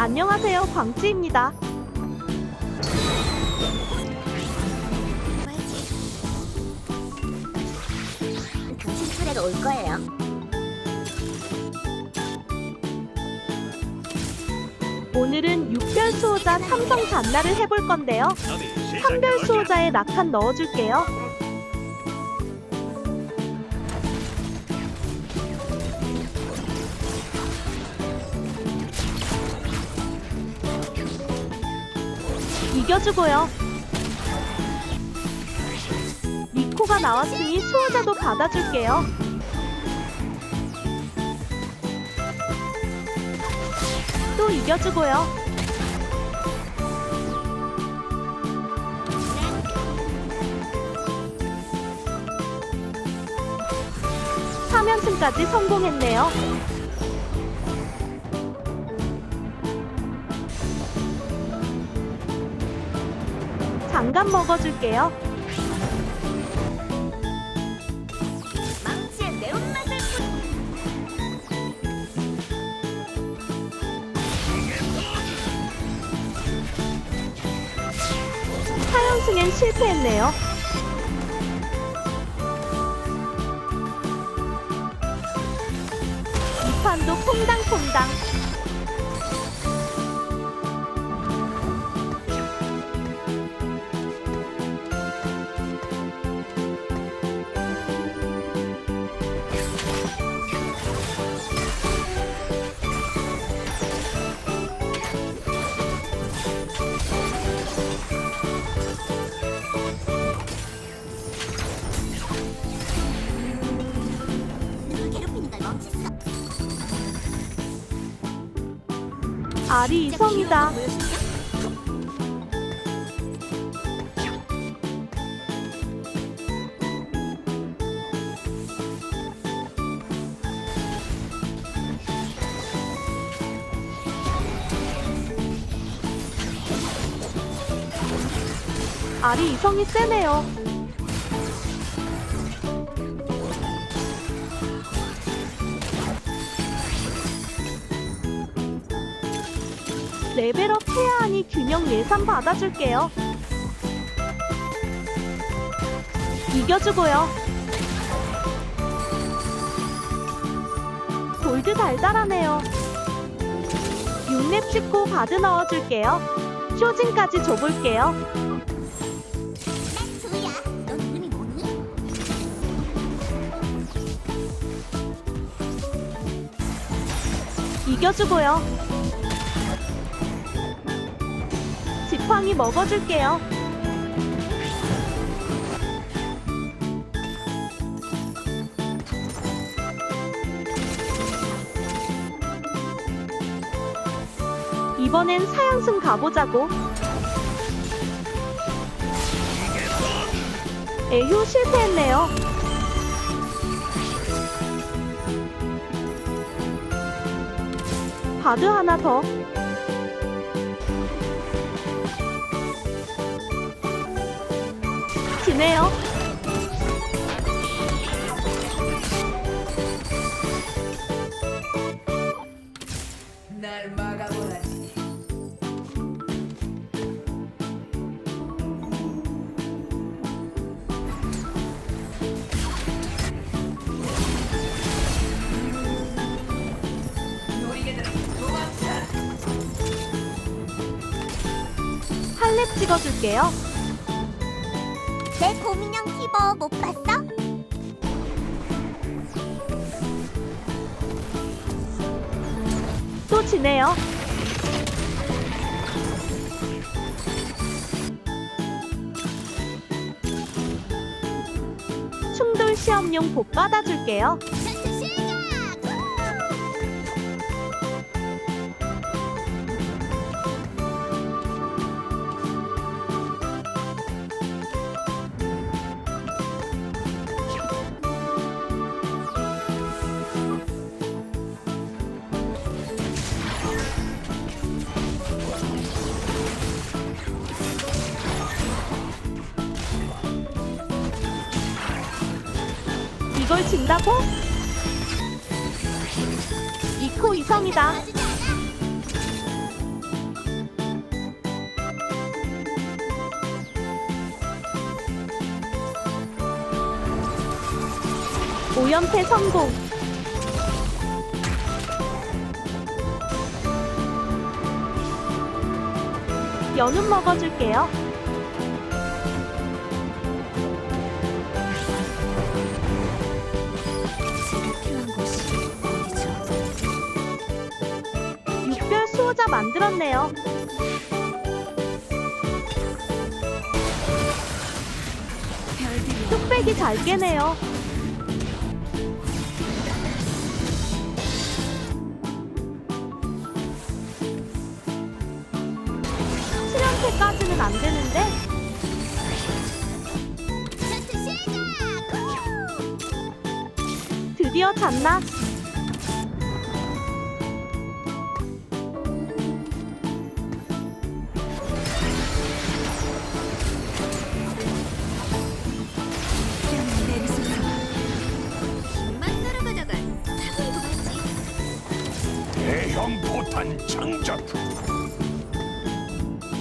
안녕하세요, 광찌입니다. 당신 차례가 올 거예요. 오늘은 6별 수호자 삼성 잔나를 해볼 건데요. 어디 3별 시작해볼까? 수호자에 낙한 넣어줄게요. 이겨주고요. 리코가 나왔으니 수호자도 받아줄게요. 또 이겨주고요. 삼연승까지 성공했네요. 잠깐 먹어줄게요. 망치의 매운맛을 사연승엔 실패했네요. 이 판도 퐁당퐁당. 알이 이성이다. 알이 이성이 세네요. 레벨업 해야 하니 균형 예산 받아줄게요. 이겨주고요. 골드 달달하네요. 6렙 찍고 바드 넣어줄게요. 쇼진까지 줘볼게요. 이겨주고요. 지팡이 먹어줄게요. 이번엔 사연승 가보자고. 에휴 실패했네요. 바드 하나 더. 도망쳐! 할렙 찍어줄게요. 내 곰인형 티버 못 봤어? 또 지네요. 충돌 시험용 복 받아줄게요. 이걸 준다고？이코 이상이다. 오염패 성공. 연음 먹어줄게요. 만들었네요. 뚝배기 잘 깨네요. 수련패까지는 안 되는데! 드디어 잤나?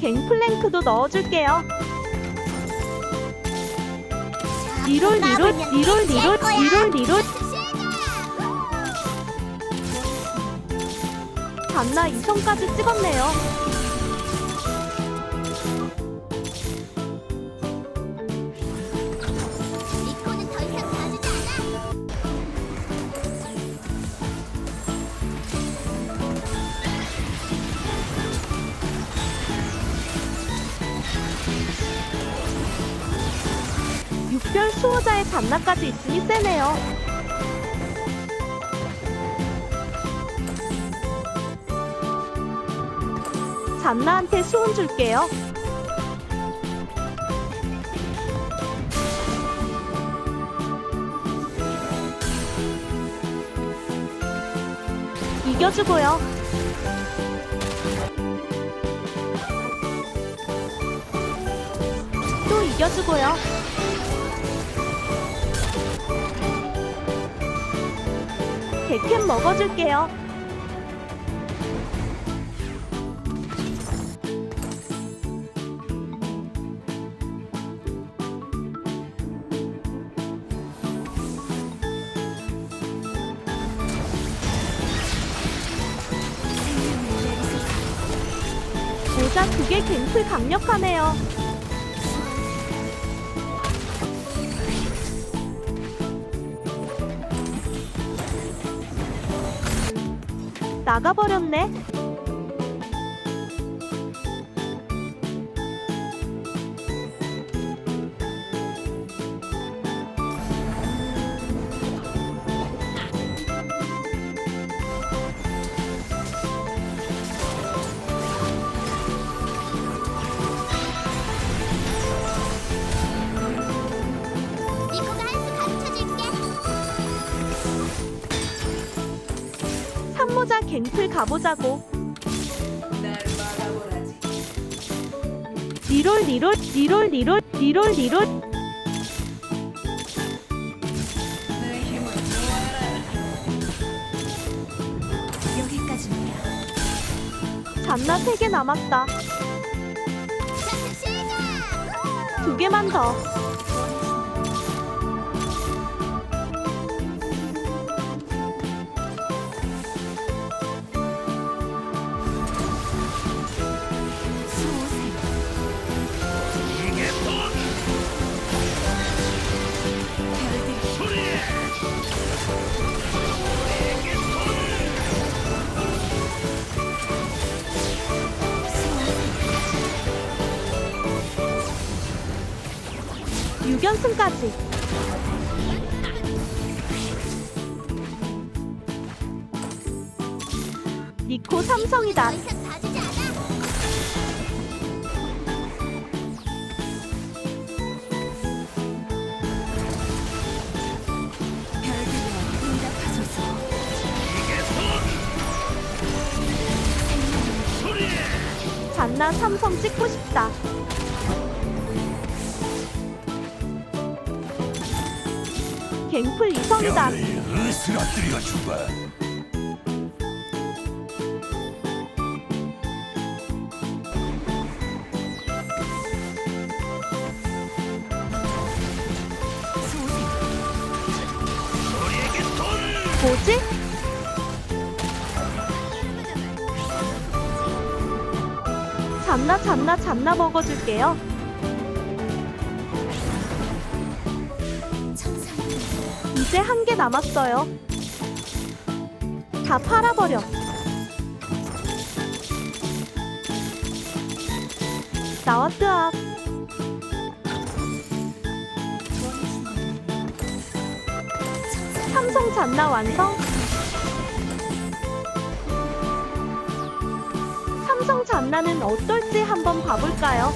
갱플랭크도 넣어줄게요. 리롤 리롤 리롤 리롤 리롤 리롤 잔나 이성까지 찍었네요. 잔나까지 있으니 세네요. 잔나한테 수훈 줄게요. 이겨주고요. 또 이겨주고요. 백캔 먹어줄게요. 두개 갱플 강력하네요. 나가버렸네. 산모자 갱플 가보자고. 리롤 리롤 리롤 리롤 리롤 리롤. 잔나 세개 남았다. 전투 시작! 두 개만 더. 수호생. 유견승까지 니코 삼성이다. 잔나 삼성 찍고 싶다. 갱플 이성이다. 으스러뜨려 주마. 뭐지? 잔나 잔나 잔나 먹어줄게요. 이제 한 개 남았어요. 다 팔아버려. 나왔드아. 삼성 잔나 완성. 삼성 잔나는 어떨지 한번 봐볼까요?